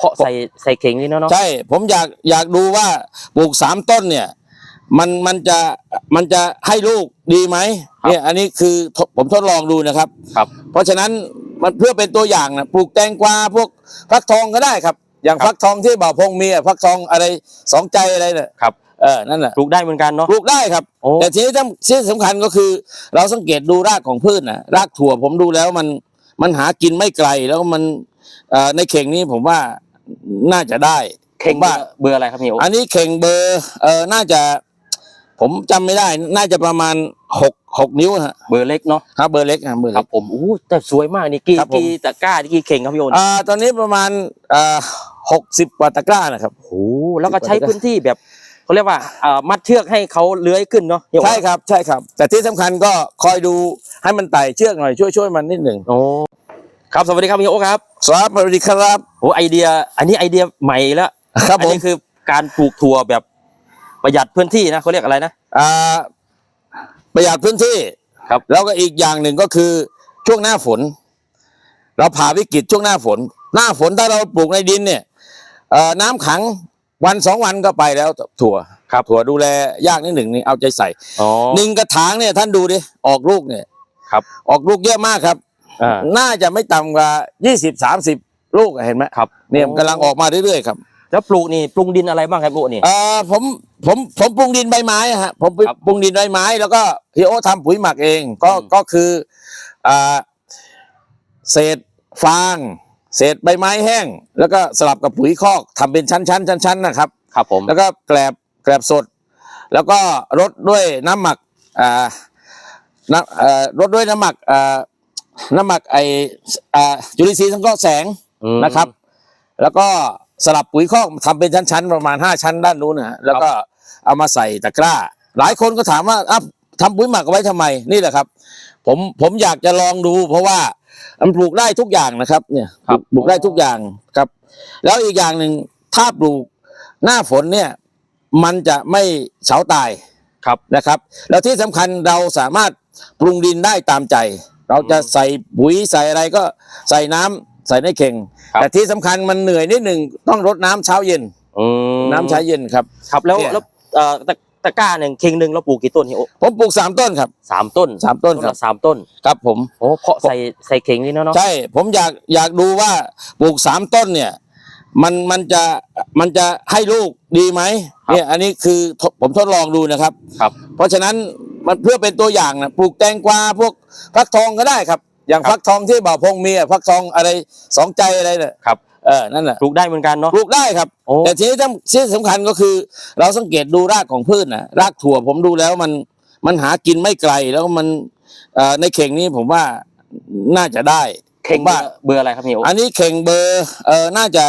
เพาะใส่ใส่เข่งนี่เนาะเนาะใช่ ผมอยากอยากดูว่าปลูกสามต้นเนี่ย มันมันจะมันจะให้ลูกดีไหมเนี่ยอันนี้คือทดผมทดลองดูนะครับ ครับ เพราะฉะนั้นมันเพื่อเป็นตัวอย่างนะปลูกแตงกวาพวกฟักทองก็ได้ครับ อย่างครับฟักทองที่บ่าวพงมีอะฟักทองอะไรสองใจอะไรเนี่ยครับเออ นั่นแหละปลูกได้เหมือนกันเนาะปลูกได้ครับโอ้แต่ทีนี้ที่สำคัญก็คือ เราสังเกตดูรากของพืชนะรากถั่วผมดูแล้วมันมันหากินไม่ไกลแล้วมันเอ่อในเข่งนี้ผมว่า น่าจะได้เข่งผมเบอว่าร์เบอร์อะไรครับพี่โออันนี้เข่งเบอร์เออน่าจะ ผมจำไม่ได้ น่าจะประมาณหกหกนิ้วฮะเบอร์เล็กเนาะครับเบอร์เล็กครับเบอร์ครัเล็บกผมอู้แต่สวยมากนี่กี่ครับผม กี่ตะกร้ากี่เข่งครับพี่โออ่าตอนนี้ประมาณอ่าหกสิบกว่าตะกร้านะครับ โอ้แล้วก็ใช้พื้นที่แบบเขาเรียกว่าอ่ามัดเชือกให้เขาเลื้อยขึ้นเนาะพี่โอใช่ครับใช่ครับ แต่ที่สำคัญก็คอยดูให้มันไต่เชือกหน่อยช่วยช่วยมันนิดหนึ่ง โอ้ครับสวัสดีครับพี่โอครับ สวัสดีครับ โอ้ไอเดีย อันนี้ไอเดียใหม่แล้วครับอัผมนี้คือการปลูกถั่วแบบประหยัดพื้นที่นะเขาเรียกอะไรนะ อ่าประหยัดพื้นที่ครับ แล้วก็อีกอย่างหนึ่งก็คือช่วงหน้าฝน เราผ่าวิกฤตช่วงหน้าฝน หน้าฝนถ้าเราปลูกในดินเนี่ยเอ่อน้ำขังวันสองวันก็ไปแล้วถั่วครับถั่วดูแลยากนิดหนึ่งนี่เอาใจใส่อ๋อ หนึ่งกระถางเนี่ยท่านดูดิออกลูกเนี่ยครับ ออกลูกเยอะมากครับ อ่าน่าจะไม่ต่ำกว่ายี่สิบสามสิบลูกอะเห็นไหมครับเนี่ยมันกำลังออกมาเรื่อยๆครับแล้วปลูกนี่ปรุงดินอะไรบ้างครับพี่โอนี่ เอ่อผมผมผมปรุงดินใบไม้อะฮะผมครับ ปรุงดินใบไม้แล้วก็พี่โอทำปุ๋ยหมักเองก็อืมก็คืออ่าเศษฟาง เศษใบไม้แห้ง แล้วก็สลับกับปุ๋ยคอกทำเป็นชั้นๆชั้นๆนะครับ ครับผม แล้วก็แกลบแกลบสด แล้วก็รดด้วยน้ำหมักอ่าน้ำเอ่อรดด้วยน้ำหมักอ่า น้ำหมักไออ่าจุลินทรีย์สังเคราะห์แสงอืม นะครับ แล้วก็สลับปุ๋ยคอกทำเป็นชั้นๆประมาณ 5 ชั้นด้านนู้นนะฮะแล้วก็เอามาใส่ตะกร้า หลายคนก็ถามว่าอ้าวทำปุ๋ยหมักเอาไว้ทำไมนี่แหละครับ ผมผมอยากจะลองดู เพราะว่ามันปลูกได้ทุกอย่างนะครับเนี่ยครับ ปลูกได้ทุกอย่างครับ แล้วอีกอย่างหนึ่งถ้าปลูกหน้าฝนเนี่ย มันจะไม่เฉาตายครับ นะครับ แล้วที่สำคัญเราสามารถปรุงดินได้ตามใจ เราจะใส่ปุ๋ยใส่อะไรก็ใส่น้ำใส่ในเข่งครับแต่ที่สำคัญมันเหนื่อยนิดหนึ่งต้องรดน้ำเช้าเย็นอืมน้ำเช้าเย็นครับ ครับแล้วเนี่ยแล้วเอ่อตะตะกร้าหนึ่งเข่งหนึ่งเราปลูกกี่ต้นพี่โอผมปลูกสามต้นครับสามต้นสามต้นครับละสามต้นครับผมโอ้เพาะใส่ใส่เข่งนี่เนาะเนาะใช่ผมอยากอยากดูว่าปลูกสามต้นเนี่ยมันมันจะมันจะให้ลูกดีไหมเนี่ยอันนี้คือทดผมทดลองดูนะครับครับ เพราะฉะนั้นมันเพื่อเป็นตัวอย่างนะปลูกแตงกวาพวก ฟักทองก็ได้ครับ อย่างฟักทองที่บ่าวพงมีอะฟักทองอะไรสองใจอะไรเนี่ยครับเออนั่นแหละปลูกได้เหมือนกันเนาะปลูกได้ครับโอ้แต่ทีนี้ที่สำคัญก็คือ เราสังเกตดูรากของพืชนะรากถั่วผมดูแล้วมันมันหากินไม่ไกลแล้วมันเอ่อในเข่งนี้ผมว่าน่าจะได้เข่งผมเบอว่าร์เบอร์อะไรครับพี่โออันนี้เข่งเบอร์เออน่าจะ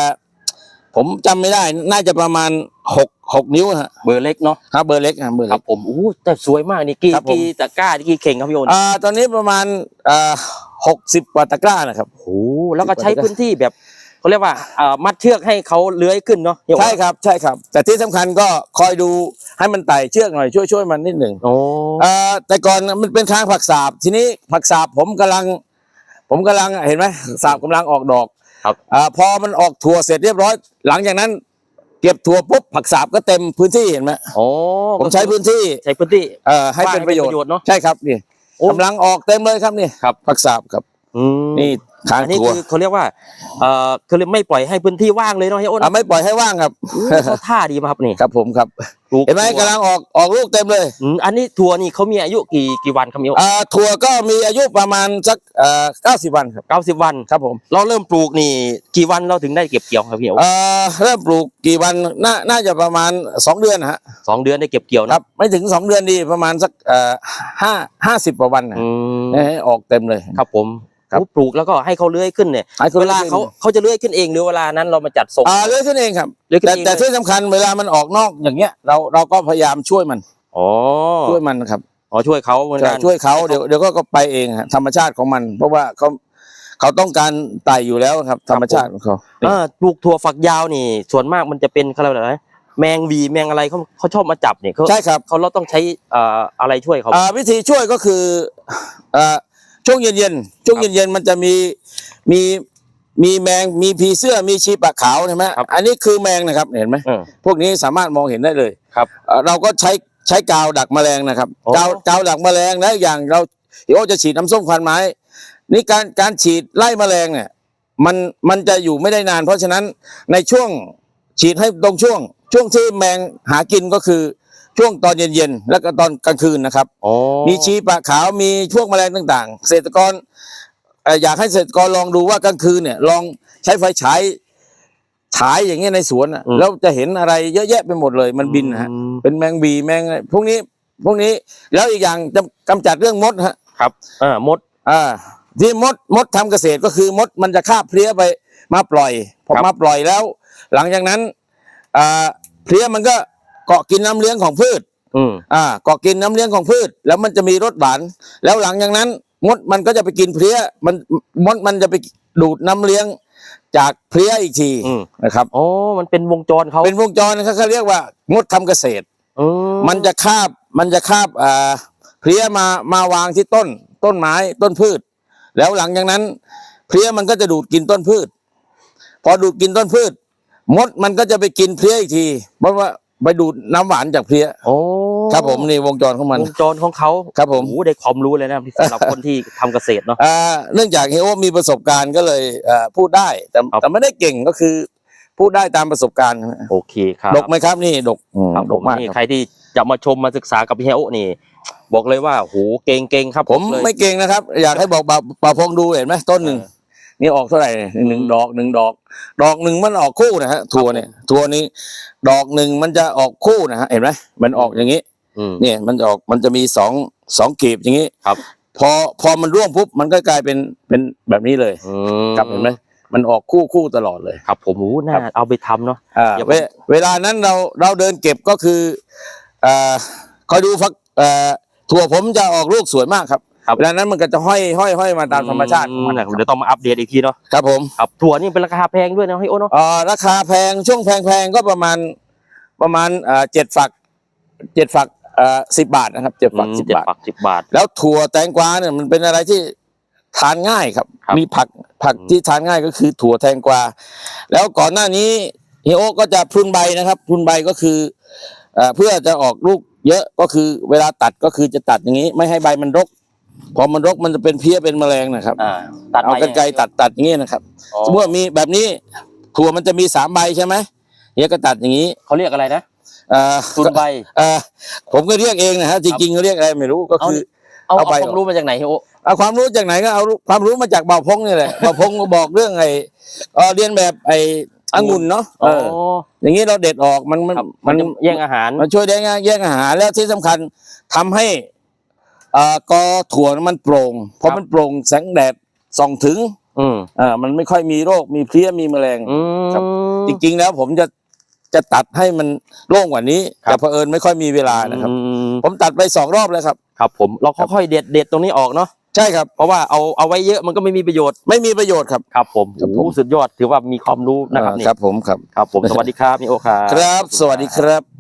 ผมจำไม่ได้ น่าจะประมาณ หกหกนิ้วฮะเบอร์เล็กเนาะครับเบอร์เล็กครับเบอร์คเล็รับก ผมอู้แต่สวยมากนี่กี่ครับผม กี่ตะกร้ากี่เข่งครับพี่โออ่าตอนนี้ประมาณอ่าหกสิบกว่าตะกร้านะครับ โอ้แล้วก็ใช้พื้นที่แบบเขาเรียกว่าอ่ามัดเชือกให้เขาเลื้อยขึ้นเนาะพี่โอใช่ครับใช่ครับ แต่ที่สำคัญก็คอยดูให้มันไต่เชือกหน่อยช่วยช่วยมันนิดหนึ่งโอ้เอ่อแต่ก่อนมันเป็นค้างผักสาบทีนี้ผักสาบผมกำลัง ผมกำลังเห็นไหมสาบกำลังออกดอกครับ อ่าพอมันออกถั่วเสร็จเรียบร้อย หลังจากนั้น เก็บถั่วปุ๊บผักสาบก็เต็มพื้นที่เห็นไหมโอ้ผมใช้พื้นที่ใช้พื้นที่เอ่อให้เป็นว่าให้ประโยชเป็นประโยชน์เนอะใช่ครับนี่โอ้กำลังออกเต็มเลยครับนี่ครับผักสาบครับอืมนี่ ค้างอันนี้ถั่วคือเขาเรียกว่าเอ่อเขาเรียกไม่ปล่อยให้พื้นที่ว่างเลยเนาะพี่โออะไม่ปล่อยให้ว่างครับ อู้เขาท่าดีมากครับนี่ครับผมครับ ปลูกเห็นไหมถั่วกำลังออกออกลูกเต็มเลยอืมอันนี้ถั่วนี่เขามีอายุกี่กี่วันครับพี่โออ่าถั่วก็มีอายุประมาณสักเอ่อเก้าสิบวันครับ เก้าสิบวันครับผมเราเริ่มปลูกนี่กี่วันเราถึงได้เก็บเกี่ยวครับพี่โอเอ่อเริ่มปลูกกี่วันน่าน่าจะประมาณสองเดือนนะฮะสองเดือนได้เก็บเกี่ยวคนะรับ ไม่ถึงสองเดือนดีประมาณสักเอ่อห้าห้าสิบกว่าวันนะอืมให้ออกเต็มเลย ครับผม ครับโอ้ปลูกแล้วก็ให้เขาเลื้อยขึ้นเนี่ยให้เวลาเขาเขาจะเลื้อยขึ้นเองหรือเวลานั้นเรามาจัดส่ง อ่าเลื่อยขึ้นเองครับ เลื้อยขึ้นแต่เอง แต่เลยที่สำคัญเวลามันออกนอกอย่างเงี้ยเราเราก็พยายามช่วยมันอ๋อช่วยมันนะครับอ๋อช่วยเขาเหมือนกันช่วยเขาเดี๋ยวเดี๋ยวก็ก็ไปเองฮะธรรมชาติของมัน เพราะว่าเขาเขาต้องการไต่อยู่แล้วครับ ธรรมชาติของเขา เออปลูกถั่วฝักยาวนี่ ส่วนมากมันจะเป็นเขาเรียกว่าอะไรนะแมงวีแมงอะไรเขาเขาชอบมาจับเนี่ยเขาใช่ครับ เขาเราต้องใช้เอ่ออะไรช่วยเขา อ่าวิธีช่วยก็คืออ่า ช่วงเย็นๆช่วงเย็นๆมันจะมีมีมีแมงมีผีเสื้อมีชีปะขาวใช่ไหมครับอันนี้คือแมงนะครับเห็นไหมเออพวกนี้สามารถมองเห็นได้เลยครับเอ่อเราก็ใช้ใช้กาวดักแมลงนะครับโอ้กาวกาวดักแมลงแล้วอย่างเราเดี๋ยวจะฉีดน้ำส้มควันไม้นี่การการฉีดไล่แมลงเนี่ยมันมันจะอยู่ไม่ได้นาน เพราะฉะนั้นในช่วงฉีดให้ตรงช่วง ช่วงที่แมงหากินก็คือ ช่วงตอนเย็นๆแล้วก็ตอนกลางคืนนะครับ อ๋อมีชีปะขาวมีพวกแมลงต่างๆ เกษตรกรเอ่ออยากให้เกษตรกรลองดูว่ากลางคืนเนี่ย ลองใช้ไฟฉายฉายอย่างเงี้ยในสวนอะแล้วจะเห็นอะไรเยอะแยะไปหมดเลย มันบินนะฮะ อืม เป็นแมงบีแมงอะไรพวกนี้ พวกนี้แล้วอีกอย่างจะกำจัดเรื่องมดฮะ ครับอ่ามด อ่าที่มดมดทำเกษตรก็คือมดมันจะคาบเพลี้ยไปมาปล่อยพอครับ มาปล่อยแล้ว หลังจากนั้นอ่าเพลี้ยมันก็ เกาะกินน้ำเลี้ยงของพืชอืมอ่าเกาะกินน้ำเลี้ยงของพืช แล้วมันจะมีรสหวาน แล้วหลังจากนั้น มดมันก็จะไปกินเพลี้ยมันมดมันจะไปดูดน้ำเลี้ยงจากเพลี้ยอีกทีอืมนะครับอ๋อมันเป็นวงจรเขาเป็นวงจรนะครับเขาเรียกว่างดทำเกษตรอืมันจะคาบมันจะคาบอ่าเพลี้ยมามาวางที่ต้น ต้นไม้ต้นพืช แล้วหลังจากนั้น เพลี้ยมันก็จะดูดกินต้นพืช พอดูดกินต้นพืช มดมันก็จะไปกินเพลี้ยอีกทีเพราะว่า ไปดูดน้ำหวานจากเพลี้ยโอ้ครับผมนี่วงจรของมัน วงจรของเขาครับผม โอ้โหได้ความรู้เลยนะสำหรับคนที่ทำเกษตรเนาะ อ่าเนื่องจากเฮโอมีประสบการณ์ก็เลยเอ่อพูดได้แต่ครับ แต่ไม่ได้เก่งก็คือ พูดได้ตามประสบการณ์โอเคครับดกไหมครับนี่ดกอืมครับดผกมมากนี่ครับใครที่จะมาชมมาศึกษากับพี่เฮโอนี่ บอกเลยว่าโหเก่งเก่งๆครับผมเลย ไม่เก่งนะครับ อยากให้บอกป่าป่าพงดูเห็นไหมต้นหนึ่งเออ นี่ออกเท่าไหร่หนึ่งดอกหนึ่งดอก ดอกหนึ่งมันออกคู่นะฮะถั่วเนี่ยถั่วนี้ ดอกหนึ่งมันจะออกคู่นะฮะเห็นไหมมันออกอย่างนี้อืมเนี่ยมันจะออกมันจะมีสองสองกีบอย่างนี้ครับ พอพอมันร่วงปุ๊บมันก็กลายเป็นเป็นแบบนี้เลยอืมครับเห็นไหมมันออกคู่คู่ตลอดเลยครับ ผมโอ้โหน่าครับเอาไปทำเนาะอ่าเดี๋ยวผมเวเวลานั้นเราเราเดินเก็บก็คืออ่าคอยดูฟักเอ่อถั่วผมจะออกลูกสวยมากครับ ครับเวลานั้นมันก็จะห้อยห้อยห้อยมาตามธรรมชาติของมันอืนะครับเดี๋ยวต้องมาอัปเดตอีกทีเนาะครับผมครับถั่วนี่เป็นราคาแพงด้วยนะพี่โอเนาะเอ่อราคาแพงช่วงแพงๆก็ประมาณประมาณเอ่อเจ็ดฝักเจ็ดฝักเอ่อสิบบาทนะครับเจ็ดฝักอืมสิบเจ็ดบาทปักสิบบาท แล้วถั่วแตงกวาเนี่ยมันเป็นอะไรที่ทานง่ายครับ ครับ มีผักผักอืมที่ทานง่ายก็คือถั่วแตงกวา แล้วก่อนหน้านี้เฮโอก็จะพรุนใบนะครับพรุนใบก็คือเอ่อเพื่อจะออกลูกเยอะก็คือเวลาตัดก็คือจะตัดอย่างนี้ ไม่ให้ใบมันรก พอมันรกมันจะเป็นเพี้ยเป็นแมลงนะครับอ่าตัดเอากรรไกรตัดตัดอย่างนี้นะครับอ๋อสมมติว่ามีแบบนี้ถั่วมันจะมีสามใบใช่ไหมเฮียก็ตัดอย่างนี้เขาเรียกอะไรนะเอ่อตุนใบเอ่อผมก็เรียกเองนะฮะจริงๆก็เรียกอะไรไม่รู้ก็คือ เอาเอาเอาใบความรู้มาจากไหนพี่โอเอาความรู้จากไหนก็เอาความรู้มาจากเบาพงนี่แหละเบาพงก็บอกเรื่องไอ้เอ่อเรียนแบบไอ้องุ่นเนาะเออ๋อออย่างนี้เราเด็ดออกมันมันครับมัมันนจะแย่งอาหาร มันช่วยได้ง่ายแยกอาหารแล้วที่สำคัญทำให้เอ่อ กอถั่วมันโปร่งเพราะมันโปร่งแสงแดดส่องถึงอืมอ่ามันไม่ค่อยมีโรคมีเพลี้ยมีแมลงอืมครับจริงๆแล้วผมจะจะตัดให้มันโล่งกว่านี้ครับแต่เผอิญไม่ค่อยมีเวลานะครับอืมผมตัดไปสองรอบแล้วครับ ครับ ผมเราค่อยๆเด็ดเด็ดตรงนี้ออกเนาะใช่ครับ เพราะว่าเอาเอาไว้เยอะมันก็ไม่มีประโยชน์ไม่มีประโยชน์ครับครับผมครับผมโอ้โหสุดยอดถือว่ามีความรู้นะครับอ่านี่ครับผมครับครับผมสวัสดีครับนี่โอครับครับ สวัสดีครับ